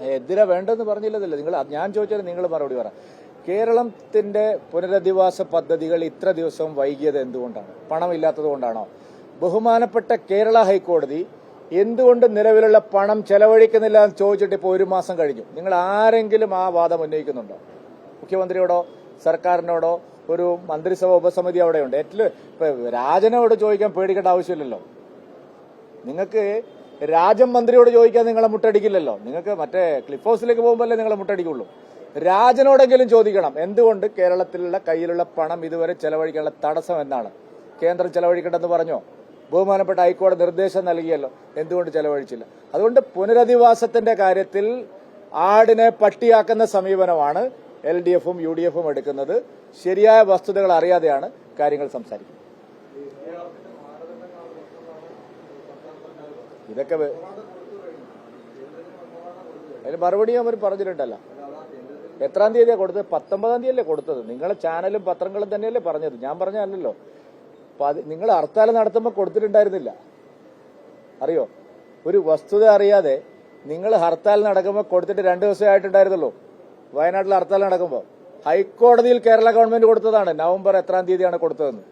എന്തിനാ വേണ്ടെന്ന് പറഞ്ഞില്ലതല്ലേ? നിങ്ങൾ ഞാൻ ചോദിച്ചാൽ നിങ്ങൾ മറുപടി പറ. കേരളത്തിന്റെ പുനരധിവാസ പദ്ധതികൾ ഇത്ര ദിവസം വൈകിയത് എന്തുകൊണ്ടാണ്? പണമില്ലാത്തത് കൊണ്ടാണോ? ബഹുമാനപ്പെട്ട കേരള ഹൈക്കോടതി എന്തുകൊണ്ട് നിലവിലുള്ള പണം ചെലവഴിക്കുന്നില്ല എന്ന് ചോദിച്ചിട്ട് ഇപ്പോൾ ഒരു മാസം കഴിഞ്ഞു? നിങ്ങൾ ആരെങ്കിലും ആ വാദം ഉന്നയിക്കുന്നുണ്ടോ? മുഖ്യമന്ത്രിയോടോ സർക്കാരിനോടോ ഒരു മന്ത്രിസഭ ഉപസമിതി അവിടെയുണ്ട്. ഏറ്റവും രാജനോട് ചോദിക്കാൻ പേടിക്കേണ്ട ആവശ്യമില്ലല്ലോ. നിങ്ങൾക്ക് രാജം മന്ത്രിയോട് ചോദിക്കാൻ നിങ്ങളെ മുട്ടടിക്കില്ലല്ലോ? നിങ്ങൾക്ക് മറ്റേ ക്ലിഫ് ഹൗസിലേക്ക് പോകുമ്പോഴല്ലേ നിങ്ങളെ മുട്ടടിക്കുള്ളൂ. രാജനോടെങ്കിലും ചോദിക്കണം എന്തുകൊണ്ട് കേരളത്തിലുള്ള കയ്യിലുള്ള പണം ഇതുവരെ ചെലവഴിക്കാനുള്ള തടസ്സം എന്നാണ് കേന്ദ്രം ചെലവഴിക്കണ്ടെന്ന് പറഞ്ഞോ? ബഹുമാനപ്പെട്ട ഹൈക്കോടതി നിർദ്ദേശം നൽകിയല്ലോ എന്തുകൊണ്ട് ചെലവഴിച്ചില്ല? അതുകൊണ്ട് പുനരധിവാസത്തിന്റെ കാര്യത്തിൽ ആടിനെ പട്ടിയാക്കുന്ന സമീപനമാണ് എൽ ഡി എഫും യു ഡി എഫും എടുക്കുന്നത്. ശരിയായ വസ്തുതകൾ അറിയാതെയാണ് കാര്യങ്ങൾ സംസാരിക്കുന്നത്. ഇതൊക്കെ അതിന് മറുപടി അവർ പറഞ്ഞിട്ടുണ്ടല്ലോ. എത്രാം തീയതിയാണ് കൊടുത്തത്? പത്തൊമ്പതാം തീയതി അല്ലേ കൊടുത്തത്? നിങ്ങളെ ചാനലും പത്രങ്ങളും തന്നെയല്ലേ പറഞ്ഞത്? ഞാൻ പറഞ്ഞല്ലോ നിങ്ങൾ ഹർത്താൽ നടത്തുമ്പോൾ കൊടുത്തിട്ടുണ്ടായിരുന്നില്ല. അറിയോ? ഒരു വസ്തുത അറിയാതെ നിങ്ങൾ ഹർത്താൽ നടക്കുമ്പോൾ കൊടുത്തിട്ട് രണ്ട് ദിവസമേ ആയിട്ടുണ്ടായിരുന്നല്ലോ വയനാട്ടിൽ ഹർത്താൽ നടക്കുമ്പോൾ ഹൈക്കോടതിയിൽ കേരള ഗവൺമെന്റ് കൊടുത്തതാണ്. നവംബർ എത്രാം തീയതിയാണ് കൊടുത്തതെന്ന്.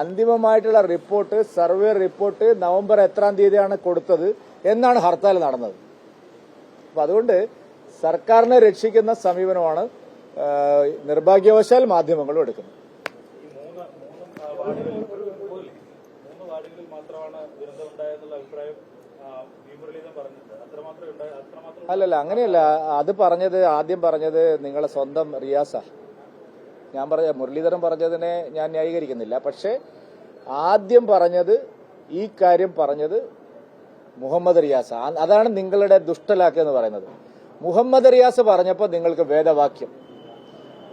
അന്തിമമായിട്ടുള്ള റിപ്പോർട്ട് സർവേ റിപ്പോർട്ട് നവംബർ എത്രാം തീയതിയാണ് കൊടുത്തത് എന്നാണ് ഹർത്താൽ നടന്നത്. അപ്പൊ അതുകൊണ്ട് സർക്കാരിനെ രക്ഷിക്കുന്ന സമീപനമാണ് നിർഭാഗ്യവശാൽ മാധ്യമങ്ങളും എടുക്കുന്നത്. അല്ലല്ല അങ്ങനെയല്ല. അത് പറഞ്ഞത് ആദ്യം പറഞ്ഞത് നിങ്ങളെ സ്വന്തം റിയാസ. ഞാൻ പറഞ്ഞ മുരളീധരൻ പറഞ്ഞതിനെ ഞാൻ ന്യായീകരിക്കുന്നില്ല. പക്ഷേ ആദ്യം പറഞ്ഞത് ഈ കാര്യം പറഞ്ഞത് മുഹമ്മദ് റിയാസ് അതാണ് നിങ്ങളുടെ ദുഷ്ടലാക്ക് എന്ന് പറയുന്നത്. മുഹമ്മദ് റിയാസ് പറഞ്ഞപ്പോൾ നിങ്ങൾക്ക് വേദവാക്യം.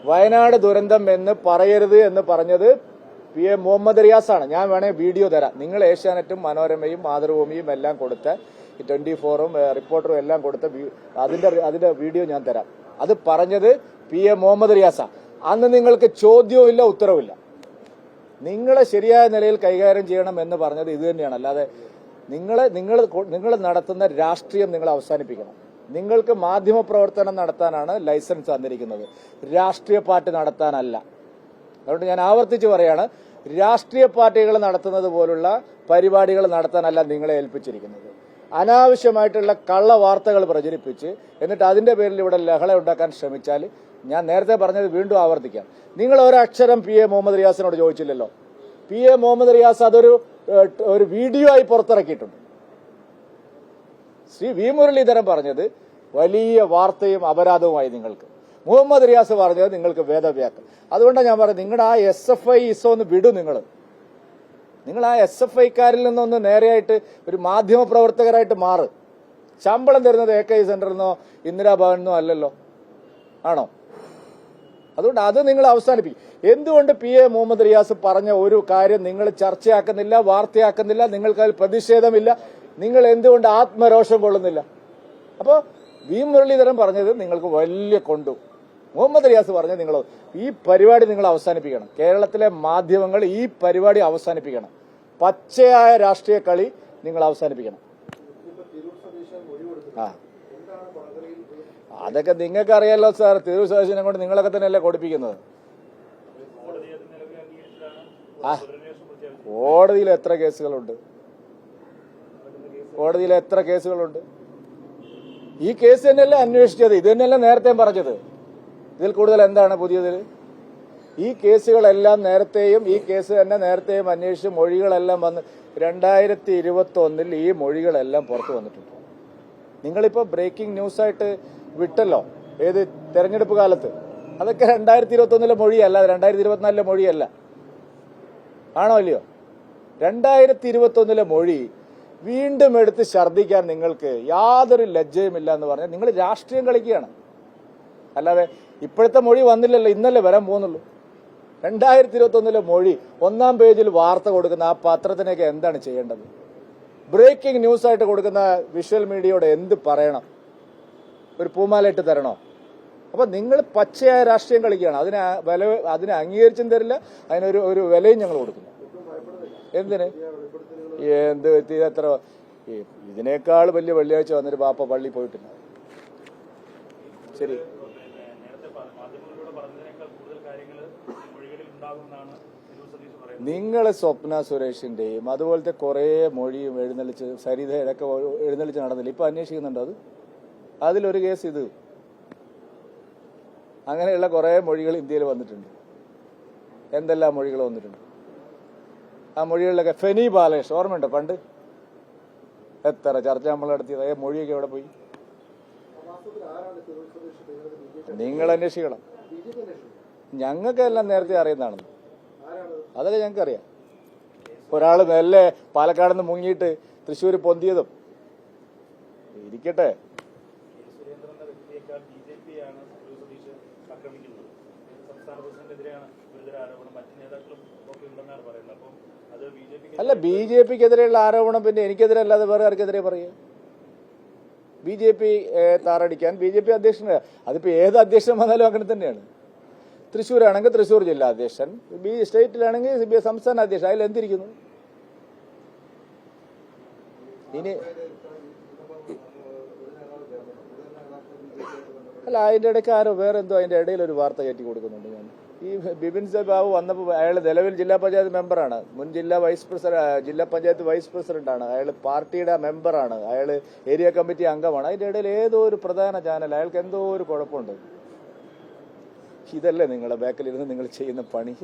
വയനാട് ദുരന്തം എന്ന് പറയരുത് എന്ന് പറഞ്ഞത് പി എ മുഹമ്മദ് റിയാസാണ് ഞാൻ വേണേ വീഡിയോ തരാം. നിങ്ങൾ ഏഷ്യാനെറ്റും മനോരമയും മാതൃഭൂമിയും എല്ലാം കൊടുത്ത ട്വന്റി ഫോറും റിപ്പോർട്ടറും എല്ലാം കൊടുത്ത അതിന്റെ അതിന്റെ വീഡിയോ ഞാൻ തരാം. അത് പറഞ്ഞത് പി എ മുഹമ്മദ് റിയാസ. അന്ന് നിങ്ങൾക്ക് ചോദ്യവും ഇല്ല ഉത്തരവില്ല നിങ്ങളെ ശരിയായ നിലയിൽ കൈകാര്യം ചെയ്യണം എന്ന് പറഞ്ഞത് ഇത് തന്നെയാണ്. അല്ലാതെ നിങ്ങളെ നിങ്ങൾ നിങ്ങൾ നടത്തുന്ന രാഷ്ട്രീയം നിങ്ങൾ അവസാനിപ്പിക്കണം. നിങ്ങൾക്ക് മാധ്യമ പ്രവർത്തനം നടത്താനാണ് ലൈസൻസ് തന്നിരിക്കുന്നത്. രാഷ്ട്രീയ പാർട്ടി നടത്താനല്ല. അതുകൊണ്ട് ഞാൻ ആവർത്തിച്ച് പറയാണ് രാഷ്ട്രീയ പാർട്ടികൾ നടത്തുന്നത് പോലുള്ള പരിപാടികൾ നടത്താനല്ല നിങ്ങളെ ഏൽപ്പിച്ചിരിക്കുന്നത്. അനാവശ്യമായിട്ടുള്ള കള്ള വാർത്തകൾ പ്രചരിപ്പിച്ച് എന്നിട്ട് അതിന്റെ പേരിൽ ഇവിടെ ലഹള ഉണ്ടാക്കാൻ ശ്രമിച്ചാൽ ഞാൻ നേരത്തെ പറഞ്ഞത് വീണ്ടും ആവർത്തിക്കാം. നിങ്ങൾ ഒരക്ഷരം പി എ മുഹമ്മദ് റിയാസിനോട് ചോദിച്ചില്ലല്ലോ. പി എ മുഹമ്മദ് റിയാസ് അതൊരു ഒരു വീഡിയോ ആയി പുറത്തിറക്കിയിട്ടുണ്ട്. ശ്രീ വി മുരളീധരൻ പറഞ്ഞത് വലിയ വാർത്തയും അപരാധവുമായി നിങ്ങൾക്ക്. മുഹമ്മദ് റിയാസ് പറഞ്ഞത് നിങ്ങൾക്ക് വേദവ്യാസം അതുകൊണ്ടാണ് ഞാൻ പറഞ്ഞത് നിങ്ങളുടെ ആ എസ് എഫ് ഐ ഇസോ ഒന്ന് വിടൂ നിങ്ങൾ. നിങ്ങൾ ആ എസ് എഫ് ഐക്കാരിൽ നിന്നൊന്ന് നേരെയായിട്ട് ഒരു മാധ്യമ പ്രവർത്തകരായിട്ട് മാറ്. ശമ്പളം തരുന്നത് എ കെ സെന്ററിൽ നിന്നോ ഇന്ദിരാഭവനിൽ നിന്നോ അല്ലല്ലോ. ആണോ? അതുകൊണ്ട് അത് നിങ്ങൾ അവസാനിപ്പിക്കും. എന്തുകൊണ്ട് പി എ മുഹമ്മദ് റിയാസ് പറഞ്ഞ ഒരു കാര്യം നിങ്ങൾ ചർച്ചയാക്കുന്നില്ല വാർത്തയാക്കുന്നില്ല നിങ്ങൾക്ക് അതിൽ പ്രതിഷേധമില്ല നിങ്ങൾ എന്തുകൊണ്ട് ആത്മരോഷം കൊള്ളുന്നില്ല? അപ്പോൾ വി മുരളീധരൻ പറഞ്ഞത് നിങ്ങൾക്ക് വലിയ കൊണ്ടു. മുഹമ്മദ് റിയാസ് പറഞ്ഞത് നിങ്ങൾ ഈ പരിപാടി നിങ്ങൾ അവസാനിപ്പിക്കണം. കേരളത്തിലെ മാധ്യമങ്ങൾ ഈ പരിപാടി അവസാനിപ്പിക്കണം. പച്ചയായ രാഷ്ട്രീയ കളി നിങ്ങൾ അവസാനിപ്പിക്കണം. ആ. അതൊക്കെ നിങ്ങൾക്ക് അറിയാലോ സാർ. തിരൂർ സദസ്സിനെ കൊണ്ട് നിങ്ങളൊക്കെ തന്നെയല്ലേ കൊടുപ്പിക്കുന്നത്? കോടതിയിൽ എത്ര കേസുകളുണ്ട്? കോടതിയിൽ എത്ര കേസുകളുണ്ട്? ഈ കേസ് തന്നെയല്ലേ അന്വേഷിച്ചത്? ഇത് തന്നെയല്ലേ നേരത്തെ പറഞ്ഞത്. ഇതിൽ കൂടുതൽ എന്താണ് പുതിയതിൽ ഈ കേസുകളെല്ലാം നേരത്തെയും ഈ കേസ് തന്നെ നേരത്തെയും അന്വേഷിച്ച് മൊഴികളെല്ലാം വന്ന് രണ്ടായിരത്തി ഇരുപത്തി ഒന്നിൽ ഈ മൊഴികളെല്ലാം പുറത്തു വന്നിട്ടുണ്ട്. നിങ്ങളിപ്പോ ബ്രേക്കിംഗ് ന്യൂസായിട്ട് വിട്ടല്ലോ. ഏത് തെരഞ്ഞെടുപ്പ് കാലത്ത്? അതൊക്കെ രണ്ടായിരത്തി ഇരുപത്തി ഒന്നിലെ മൊഴിയല്ല രണ്ടായിരത്തി ഇരുപത്തിനാലിലെ മൊഴിയല്ല. ആണോ അല്ലയോ രണ്ടായിരത്തി ഇരുപത്തി ഒന്നിലെ മൊഴി വീണ്ടും എടുത്ത് ഛർദ്ദിക്കാൻ നിങ്ങൾക്ക് യാതൊരു ലജ്ജയുമില്ല എന്ന് പറഞ്ഞാൽ നിങ്ങൾ രാഷ്ട്രീയം കളിക്കുകയാണ്. അല്ലാതെ ഇപ്പോഴത്തെ മൊഴി വന്നില്ലല്ലോ ഇന്നല്ലേ വരാൻ പോകുന്നുള്ളൂ. രണ്ടായിരത്തി ഇരുപത്തി ഒന്നിലെ മൊഴി ഒന്നാം പേജിൽ വാർത്ത കൊടുക്കുന്ന ആ പത്രത്തിനൊക്കെ എന്താണ് ചെയ്യേണ്ടത്? ബ്രേക്കിംഗ് ന്യൂസ് ആയിട്ട് കൊടുക്കുന്ന വിഷ്വൽ മീഡിയയോട് എന്ത് പറയണം? ഒരു പൂമാലയിട്ട് തരണോ? അപ്പൊ നിങ്ങൾ പച്ചയായ രാഷ്ട്രീയം കളിക്കുകയാണ്. അതിനെ വില അതിനെ അംഗീകരിച്ചും തരില്ല. അതിനൊരു ഒരു വിലയും ഞങ്ങൾ കൊടുക്കുന്നു. എന്തിന്? എന്ത് വ്യക്തി എത്ര ഇതിനേക്കാൾ വലിയ വെള്ളിയാഴ്ച വന്നൊരു പാപ്പ പള്ളി പോയിട്ടില്ല. ശരി. നിങ്ങൾ സ്വപ്ന സുരേഷിന്റെയും അതുപോലത്തെ കുറേ മൊഴിയും എഴുന്നള്ളിച്ച് സരിത ഇതൊക്കെ എഴുന്നള്ളിച്ച് നടന്നില്ല. ഇപ്പൊ അന്വേഷിക്കുന്നുണ്ടോ അത്? അതിലൊരു കേസ് ഇത്. അങ്ങനെയുള്ള കുറേ മൊഴികൾ ഇന്ത്യയിൽ വന്നിട്ടുണ്ട്. എന്തെല്ലാം മൊഴികൾ വന്നിട്ടുണ്ട്? ആ മൊഴികളിലൊക്കെ ഫെനി ബാലേഷ് ഓർമ്മയുണ്ടോ പണ്ട്? എത്ര ചർച്ച നമ്മൾ നടത്തിയത്? ഏ മൊഴിയൊക്കെ എവിടെ പോയി? നിങ്ങൾ അന്വേഷിക്കണം. ഞങ്ങൾക്കെല്ലാം നേരത്തെ അറിയുന്നതാണെന്ന് അതൊക്കെ ഞങ്ങൾക്ക് അറിയാം ഒരാൾ മെല്ലെ പാലക്കാട് നിന്ന് മുങ്ങിയിട്ട് തൃശ്ശൂർ പൊന്തിയതും. ഇരിക്കട്ടെ കെ സുരേന്ദ്രൻ എന്ന വ്യക്തിയേക്കാൾ ബി ജെ പിയാണ് തിരൂർ സതീഷ് ആക്രമിക്കുന്നത് ഗുരുതര ആരോപണം. മറ്റ് നേതാക്കളും ഒക്കെ ഉണ്ടെന്നാണ് പറയുന്നത്. അപ്പം അത് ബി ജെ പിക്ക് അല്ല ബി ജെ പിക്കെതിരെയുള്ള ആരോപണം പിന്നെ എനിക്കെതിരെ അല്ലാതെ വേറെ ആർക്കെതിരെ പറയുക ബി ജെ പി താറടിക്കാൻ ബി ജെ പി അധ്യക്ഷന് അതിപ്പോ ഏത് അധ്യക്ഷൻ വന്നാലും അങ്ങനെ തന്നെയാണ്. തൃശ്ശൂരാണെങ്കിൽ തൃശ്ശൂർ ജില്ലാ അധ്യക്ഷൻ ബി സ്റ്റേറ്റിലാണെങ്കിൽ സംസ്ഥാന അധ്യക്ഷൻ അതിൽ എന്തിരിക്കുന്നു ഇനി അല്ല അതിന്റെ ഇടയ്ക്ക് ആരോ വേറെ എന്തോ അതിന്റെ ഇടയിൽ ഒരു വാർത്ത കയറ്റി കൊടുക്കുന്നുണ്ട് ഞാൻ. ഈ ബിപിൻ സെ ബാബു വന്നപ്പോൾ അയാൾ നിലവിൽ ജില്ലാ പഞ്ചായത്ത് മെമ്പറാണ്. മുൻ ജില്ലാ വൈസ് പ്രസിഡന്റ് ജില്ലാ പഞ്ചായത്ത് വൈസ് പ്രസിഡന്റാണ്. അയാൾ പാർട്ടിയുടെ മെമ്പറാണ്. അയാൾ ഏരിയ കമ്മിറ്റി അംഗമാണ്. അതിന്റെ ഇടയിൽ ഏതോ ഒരു പ്രധാന ചാനൽ അയാൾക്ക് എന്തോ ഒരു കുഴപ്പമുണ്ട്. ഇതല്ലേ നിങ്ങളെ ബാക്കിലിരുന്ന് നിങ്ങൾ ചെയ്യുന്ന പണി?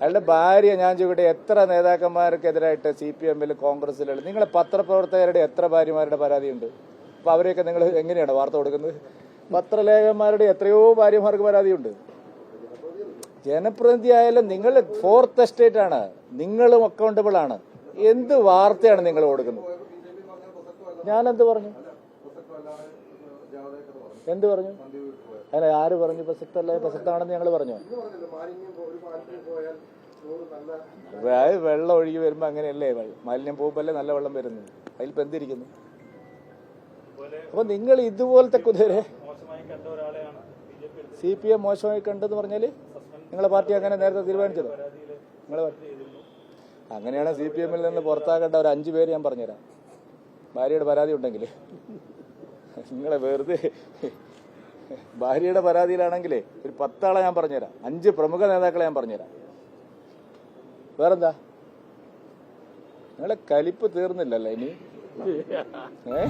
അയാളുടെ ഭാര്യ ഞാൻ ചോദിക്കട്ടെ എത്ര നേതാക്കന്മാർക്കെതിരായിട്ട് സി പി എമ്മിൽ കോൺഗ്രസിലുള്ള നിങ്ങളെ പത്രപ്രവർത്തകരുടെ എത്ര ഭാര്യമാരുടെ പരാതിയുണ്ട്? അപ്പൊ അവരെയൊക്കെ നിങ്ങൾ എങ്ങനെയാണ് വാർത്ത കൊടുക്കുന്നത്? പത്രലേഖന്മാരുടെ എത്രയോ ഭാര്യമാർക്ക് പരാതിയുണ്ട്. ജനപ്രതിനിധി ആയാലും നിങ്ങൾ ഫോർത്ത് എസ്റ്റേറ്റ് ആണ്. നിങ്ങളും അക്കൗണ്ടബിൾ ആണ്. എന്ത് വാർത്തയാണ് നിങ്ങൾ കൊടുക്കുന്നത്? ഞാനെന്ത് പറഞ്ഞു? എന്ത് പറഞ്ഞു? അല്ല ആര് പറഞ്ഞു? പ്രസക്തല്ല പ്രസക്താണെന്ന് ഞങ്ങൾ പറഞ്ഞു. വെള്ളം ഒഴുകി വരുമ്പോ അങ്ങനെയല്ലേ? മാലിന്യം പോകുമ്പല്ലേ നല്ല വെള്ളം വരുന്നു അതിൽ എന്തിരിക്കുന്നു? അപ്പൊ നിങ്ങൾ ഇതുപോലത്തെ കുതിരെ സി പി എം മോശമായി കണ്ടെന്ന് പറഞ്ഞാൽ നിങ്ങളെ പാർട്ടി അങ്ങനെ നേരത്തെ തീരുമാനിച്ചത്. നിങ്ങളെ അങ്ങനെയാണ് സി പി എമ്മിൽ നിന്ന് പുറത്താക്കേണ്ട ഒരു അഞ്ചു പേര് ഞാൻ പറഞ്ഞുതരാം. ഭാര്യയുടെ പരാതി ഉണ്ടെങ്കിൽ നിങ്ങളെ വെറുതെ ഭാര്യയുടെ പരാതിയിലാണെങ്കിലേ ഒരു പത്താളെ ഞാൻ പറഞ്ഞുതരാം. അഞ്ച് പ്രമുഖ നേതാക്കളെ ഞാൻ പറഞ്ഞുതരാം. വേറെന്താ? നിങ്ങളെ കലിപ്പ് തീർന്നില്ലല്ലോ ഇനി. ഏ